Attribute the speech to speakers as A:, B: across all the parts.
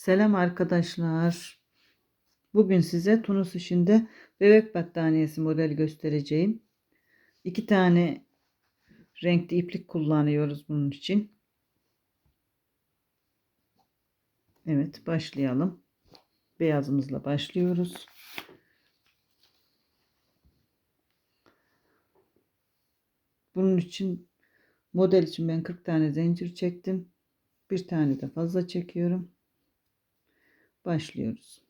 A: Selam arkadaşlar. Bugün size Tunus işinde bebek battaniyesi modeli göstereceğim. İki tane renkli iplik kullanıyoruz bunun için. Evet başlayalım. Beyazımızla başlıyoruz. Bunun için model için ben 40 tane zincir çektim. Bir tane de fazla çekiyorum. Başlıyoruz.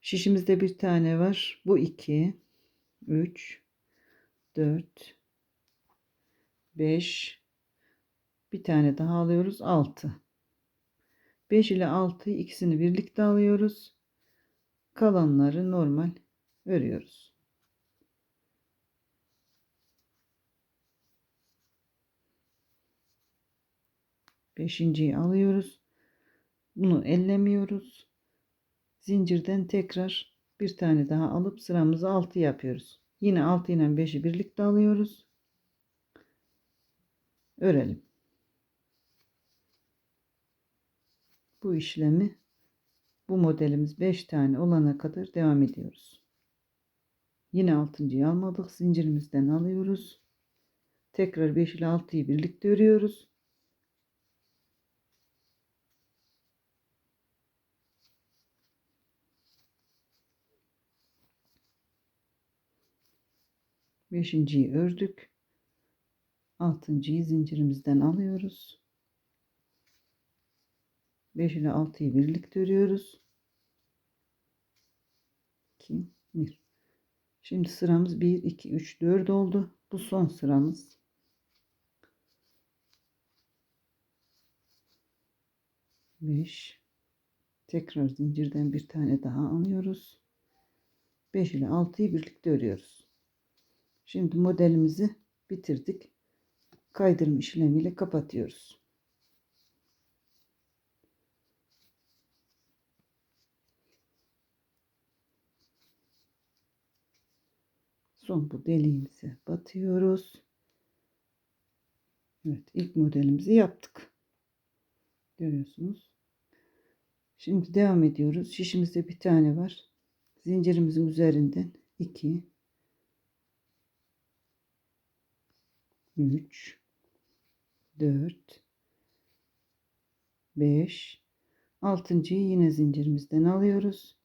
A: Şişimizde bir tane var. Bu 2, 3, 4, 5, bir tane daha alıyoruz. 6. 5 ile 6'yı ikisini birlikte alıyoruz. Kalanları normal örüyoruz. Beşinciyi alıyoruz. Bunu ellemiyoruz. Zincirden tekrar bir tane daha alıp sıramızı 6 yapıyoruz. Yine 6 ile 5'i birlikte alıyoruz. Örelim. Bu işlemi bu modelimiz 5 tane olana kadar devam ediyoruz. Yine 6.yı almadık. Zincirimizden alıyoruz. Tekrar 5 ile 6'yı birlikte örüyoruz. Beşinciyi ördük. Altıncıyı zincirimizden alıyoruz. 5 ile 6'yı birlikte örüyoruz. 2 1 Şimdi sıramız 1 2 3 4 oldu. Bu son sıramız. Beş. Tekrar zincirden bir tane daha alıyoruz. 5 ile 6'yı birlikte örüyoruz. Şimdi modelimizi bitirdik. Kaydırma işlemiyle kapatıyoruz. Son bu deliğimize batıyoruz. Evet ilk modelimizi yaptık. Görüyorsunuz. Şimdi devam ediyoruz. Şişimizde bir tane var. Zincirimizin üzerinden 2 3 4 5 altıncıyı yine zincirimizden alıyoruz.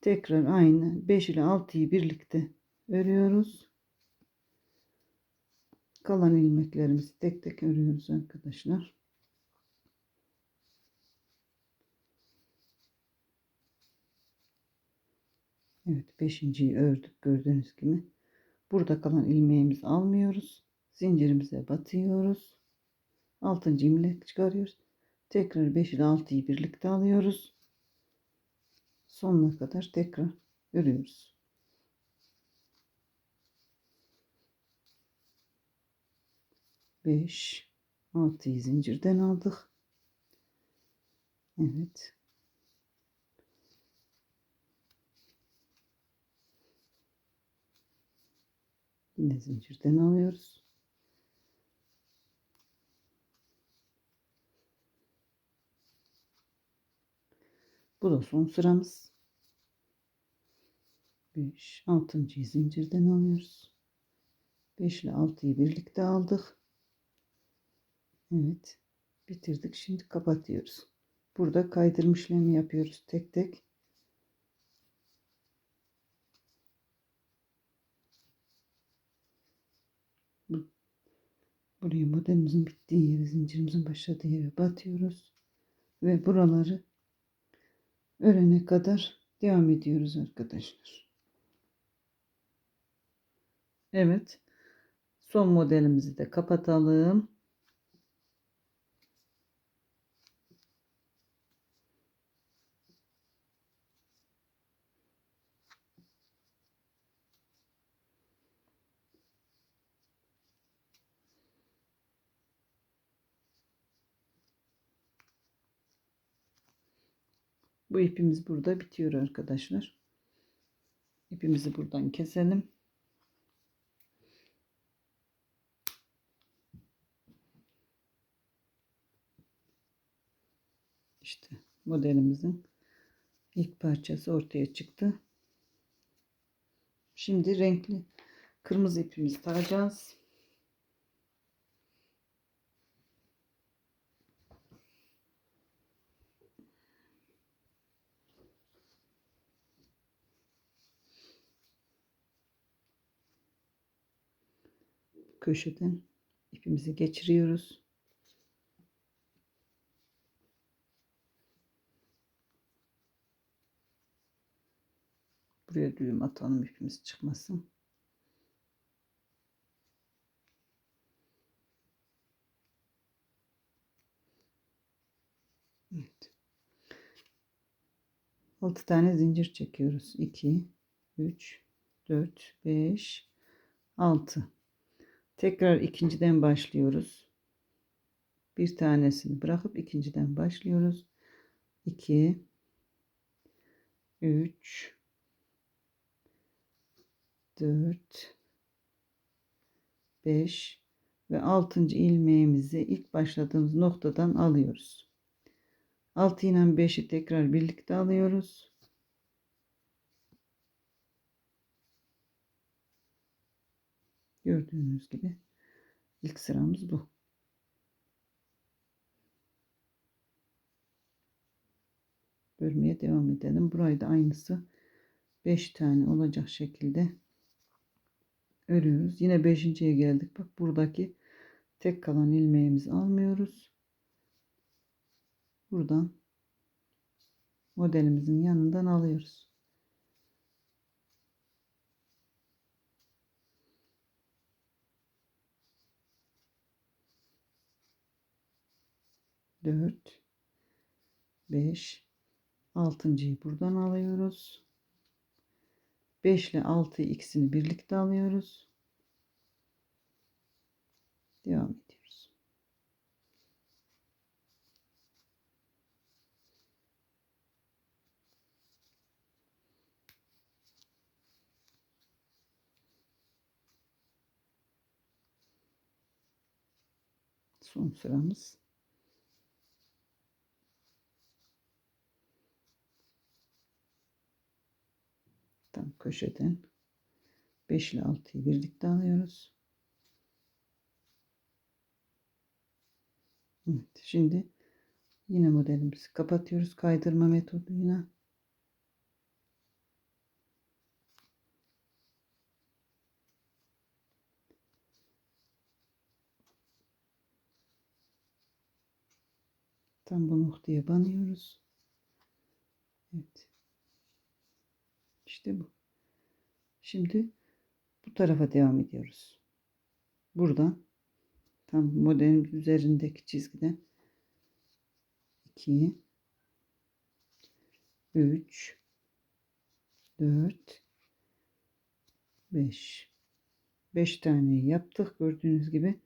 A: Tekrar aynı 5 ile 6'yı birlikte örüyoruz. Kalan ilmeklerimizi tek tek örüyoruz arkadaşlar. Evet beşinciyi ördük gördüğünüz gibi. Burada kalan ilmeğimizi almıyoruz. Zincirimize batıyoruz. Altıncı ilmek çıkarıyoruz. Tekrar 5 ile 6'yı birlikte alıyoruz. Sonuna kadar tekrar örüyoruz. Beş, altıyı zincirden aldık. Evet. Yine zincirden alıyoruz. Bu da son sıramız. 5, 6. zincirden alıyoruz. 5 ile 6'yı birlikte aldık. Evet. Bitirdik. Şimdi kapatıyoruz. Burada kaydırma işlemi yapıyoruz tek tek. Buraya modelimizin bittiği yere, zincirimizin başladığı yere batıyoruz. Ve buraları örene kadar devam ediyoruz arkadaşlar. Evet. Son modelimizi de kapatalım. Bu ipimiz burada bitiyor arkadaşlar. İpimizi buradan keselim. İşte modelimizin ilk parçası ortaya çıktı. Şimdi renkli kırmızı ipimizi takacağız. Köşeden ipimizi geçiriyoruz. Buraya düğüm atalım ipimiz çıkmasın. Evet. 6 tane zincir çekiyoruz. 2 3 4 5 6 Tekrar ikinciden başlıyoruz. Bir tanesini bırakıp ikinciden başlıyoruz. 2 3 4 5 ve 6. ilmeğimizi ilk başladığımız noktadan alıyoruz. 6 ile 5'i tekrar birlikte alıyoruz. Gördüğünüz gibi ilk sıramız bu. Bölmeye devam edelim. Burayı da aynısı 5 tane olacak şekilde örüyoruz. Yine 5.ye geldik. Bak buradaki tek kalan ilmeğimizi almıyoruz. Buradan modelimizin yanından alıyoruz. 4 5 altıncıyı buradan alıyoruz. 5 ile 6 ikisini birlikte alıyoruz. Devam ediyoruz. Son sıramız tam köşeden 5 ile 6'yı birlikte alıyoruz. Evet, şimdi yine modelimizi kapatıyoruz kaydırma metoduyla. Tam bu noktaya banıyoruz. Evet. İşte bu. Şimdi bu tarafa devam ediyoruz. Buradan tam modelin üzerindeki çizgiden 2 3 4 5 5 tane yaptık gördüğünüz gibi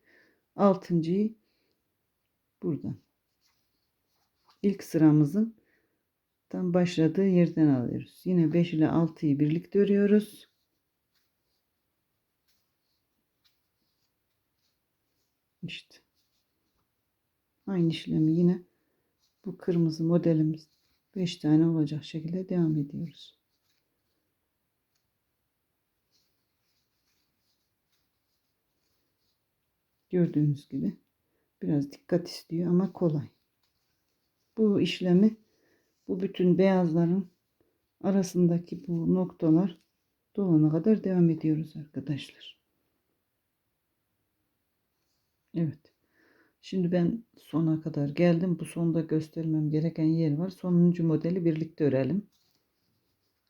A: altıncıyı buradan ilk sıramızın tam başladığı yerden alıyoruz. Yine 5 ile 6'yı birlikte örüyoruz. İşte. Aynı işlemi yine bu kırmızı modelimiz 5 tane olacak şekilde devam ediyoruz. Gördüğünüz gibi biraz dikkat istiyor ama kolay. Bu işlemi bu bütün beyazların arasındaki bu noktalar dolana kadar devam ediyoruz arkadaşlar. Evet. Şimdi ben sona kadar geldim. Bu sonda göstermem gereken yer var. Sonuncu modeli birlikte örelim.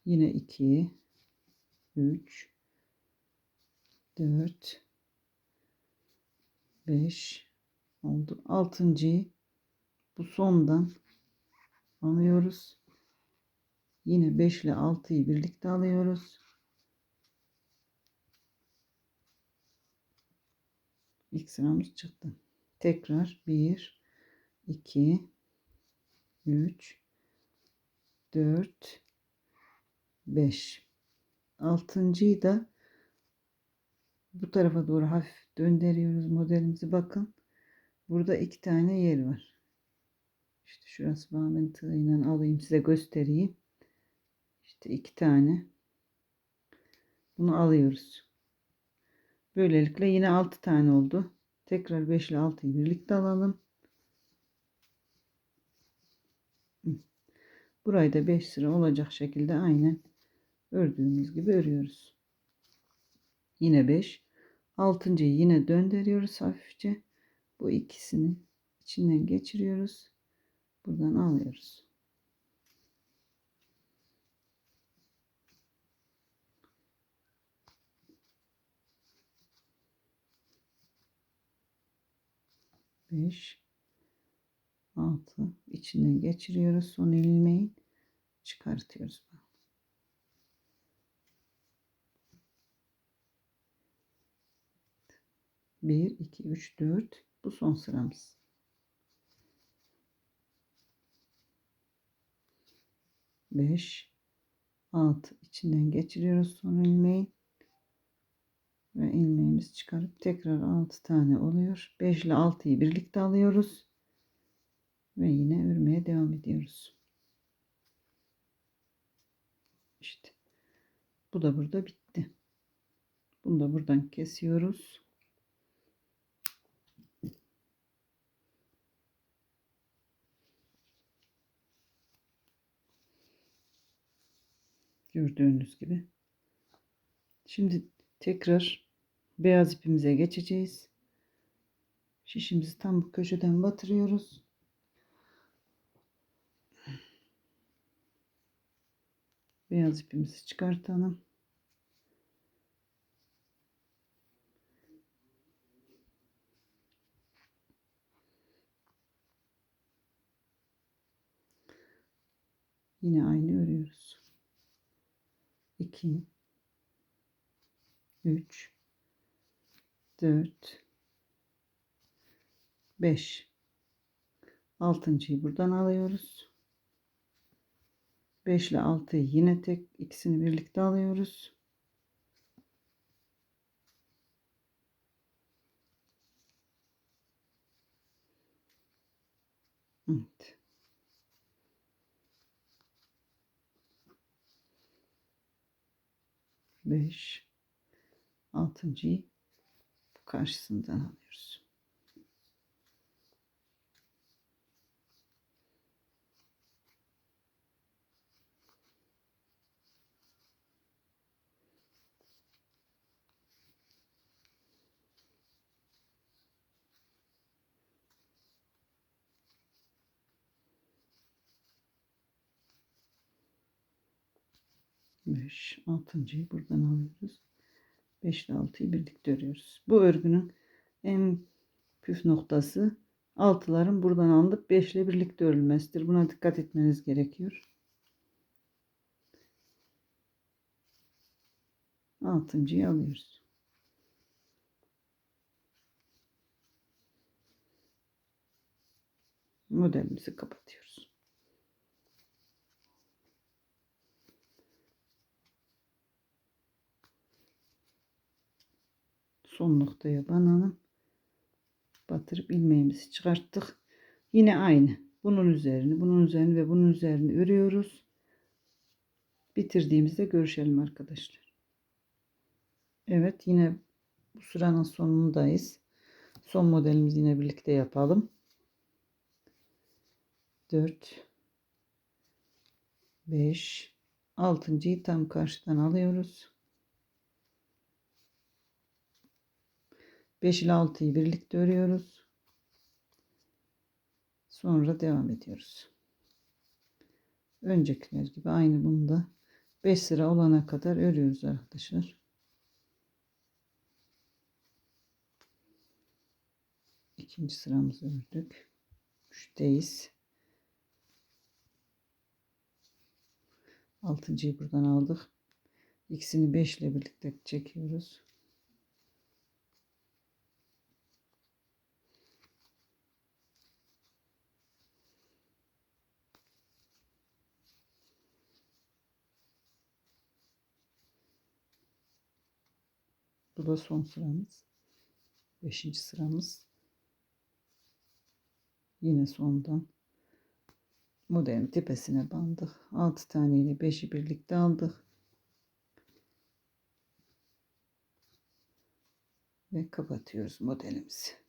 A: Yine 2 3 4 5 oldu. Altıncıyı bu sondan alıyoruz. Yine 5 ile 6'yı birlikte alıyoruz. İlk sıramız çıktı. Tekrar 1 2 3 4 5 altıncıyı da bu tarafa doğru hafif döndürüyoruz modelimizi bakın burada iki tane yer var İşte şurası bağımın tığıyla alayım size göstereyim. İşte iki tane. Bunu alıyoruz. Böylelikle yine 6 tane oldu. Tekrar 5 ile 6'yı birlikte alalım. Burayı da 5 sıra olacak şekilde aynen ördüğümüz gibi örüyoruz. Yine 5. 6.yı yine döndürüyoruz hafifçe. Bu ikisini içinden geçiriyoruz. Buradan alıyoruz. Beş, altı içinden geçiriyoruz. Son ilmeği çıkartıyoruz. Bir, iki, üç, dört. Bu son sıramız. 5 6 içinden geçiriyoruz son ilmeği ve ilmeğimizi çıkarıp tekrar 6 tane oluyor. 5 ile 6'yı birlikte alıyoruz. Ve yine örmeye devam ediyoruz. İşte bu da burada bitti. Bunu da buradan kesiyoruz. Gördüğünüz gibi. Şimdi tekrar beyaz ipimize geçeceğiz. Şişimizi tam bu köşeden batırıyoruz. Beyaz ipimizi çıkartalım. Yine aynı örüyoruz. 2 3 4 5 altıncıyı buradan alıyoruz. 5 ile 6'yı yine tek ikisini birlikte alıyoruz. Evet. 5 altıncıyı karşısından alıyoruz. Beş, altıncıyı buradan alıyoruz. 5 ile 6'yı birlikte örüyoruz. Bu örgünün en püf noktası altıların buradan alınıp 5 ile birlikte örülmesidir. Buna dikkat etmeniz gerekiyor. Altıncıyı alıyoruz. Modelimizi kapatıyoruz. Son noktaya banalım. Batırıp ilmeğimizi çıkarttık. Yine aynı. Bunun üzerini, bunun üzerini ve bunun üzerini örüyoruz. Bitirdiğimizde görüşelim arkadaşlar. Evet yine bu sıranın sonundayız. Son modelimizi yine birlikte yapalım. 4 5 6.'yı tam karşıdan alıyoruz. 5 ile 6'yı birlikte örüyoruz. Sonra devam ediyoruz. Öncekiler gibi aynı bunu da 5 sıra olana kadar örüyoruz arkadaşlar. İkinci sıramızı ördük. Üçteyiz. Altıncıyı buradan aldık. İkisini 5 ile birlikte çekiyoruz. Da son sıramız. Beşinci sıramız. Yine sondan modelin tepesine bandık. 6 tane ile 5'i birlikte aldık. Ve kapatıyoruz modelimizi.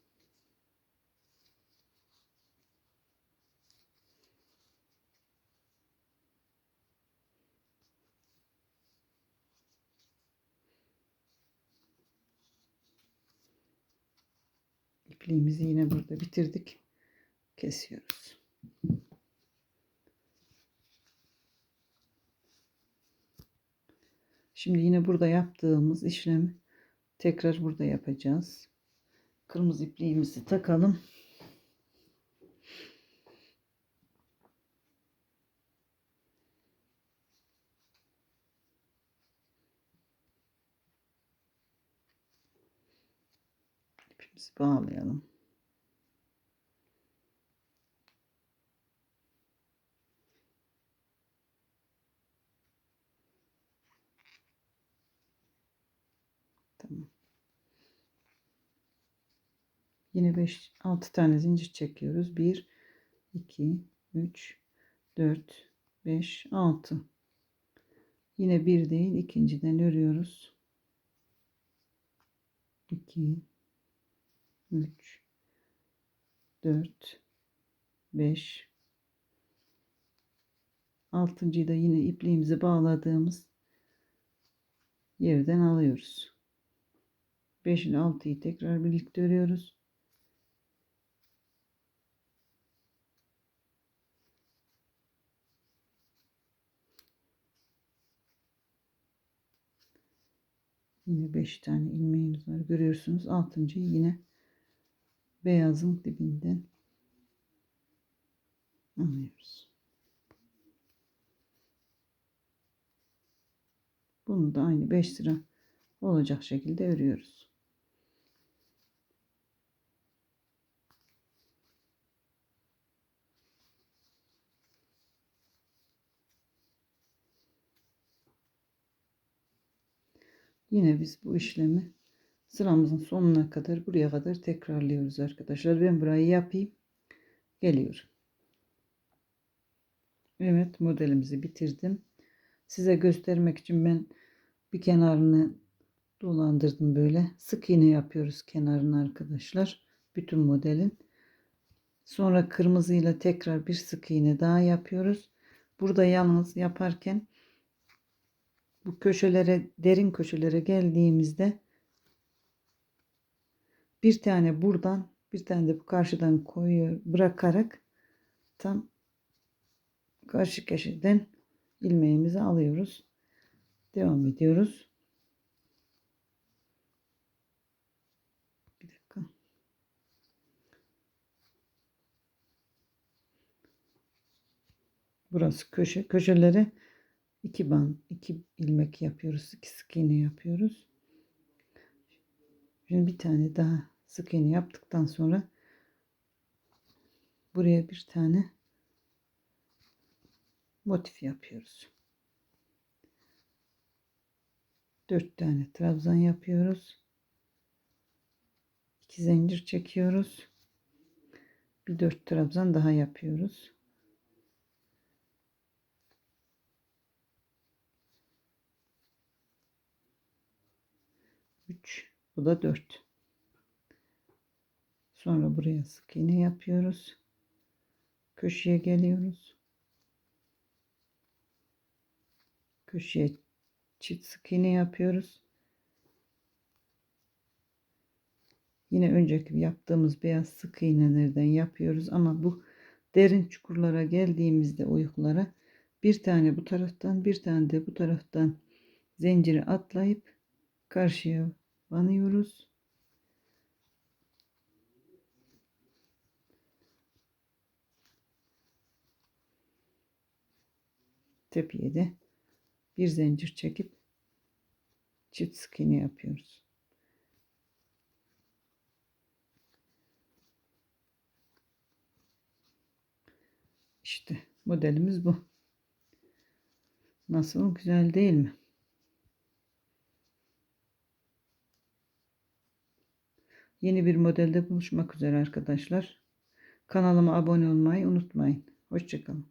A: İpliğimizi yine burada bitirdik. Kesiyoruz. Şimdi yine burada yaptığımız işlemi tekrar burada yapacağız. Kırmızı ipliğimizi takalım. İpimizi bağlayalım. Tamam. Yine 5 6 tane zincir çekiyoruz. 1 2 3 4 5 6 Yine bir değil ikinciden örüyoruz. 2 3 4 5 altıncıyı da yine ipliğimizi bağladığımız yerden alıyoruz. 5 ile 6'yı tekrar birlikte örüyoruz. Yine 5 tane ilmeğimiz var. Görüyorsunuz. 6.yı yine beyazın dibinden alıyoruz. Bunu da aynı 5 sıra olacak şekilde örüyoruz. Yine biz bu işlemi sıramızın sonuna kadar buraya kadar tekrarlıyoruz arkadaşlar. Ben burayı yapayım. Geliyorum. Evet modelimizi bitirdim. Size göstermek için ben bir kenarını dolandırdım böyle. Sık iğne yapıyoruz kenarını arkadaşlar. Bütün modelin. Sonra kırmızıyla tekrar bir sık iğne daha yapıyoruz. Burada yalnız yaparken bu köşelere derin köşelere geldiğimizde bir tane buradan bir tane de bu karşıdan koyuyor bırakarak tam karşı köşeden ilmeğimizi alıyoruz. Devam ediyoruz. Bir dakika. Burası köşe. Köşeleri iki band, iki ilmek yapıyoruz. iki sık iğne yapıyoruz. Şimdi bir tane daha sık yaptıktan sonra buraya bir tane motif yapıyoruz. Dört tane trabzan yapıyoruz. İki zincir çekiyoruz. Bir dört trabzan daha yapıyoruz. 3 bu da 4 sonra buraya sık iğne yapıyoruz. Köşeye geliyoruz. Köşeye çift sık iğne yapıyoruz. Yine önceki yaptığımız beyaz sık iğnelerden yapıyoruz ama bu derin çukurlara geldiğimizde uyuklara bir tane bu taraftan bir tane de bu taraftan zinciri atlayıp karşıya banıyoruz. Tepeye de bir zincir çekip çift sık iğne yapıyoruz. İşte modelimiz bu. Nasıl güzel değil mi? Yeni bir modelde buluşmak üzere arkadaşlar. Kanalıma abone olmayı unutmayın. Hoşçakalın.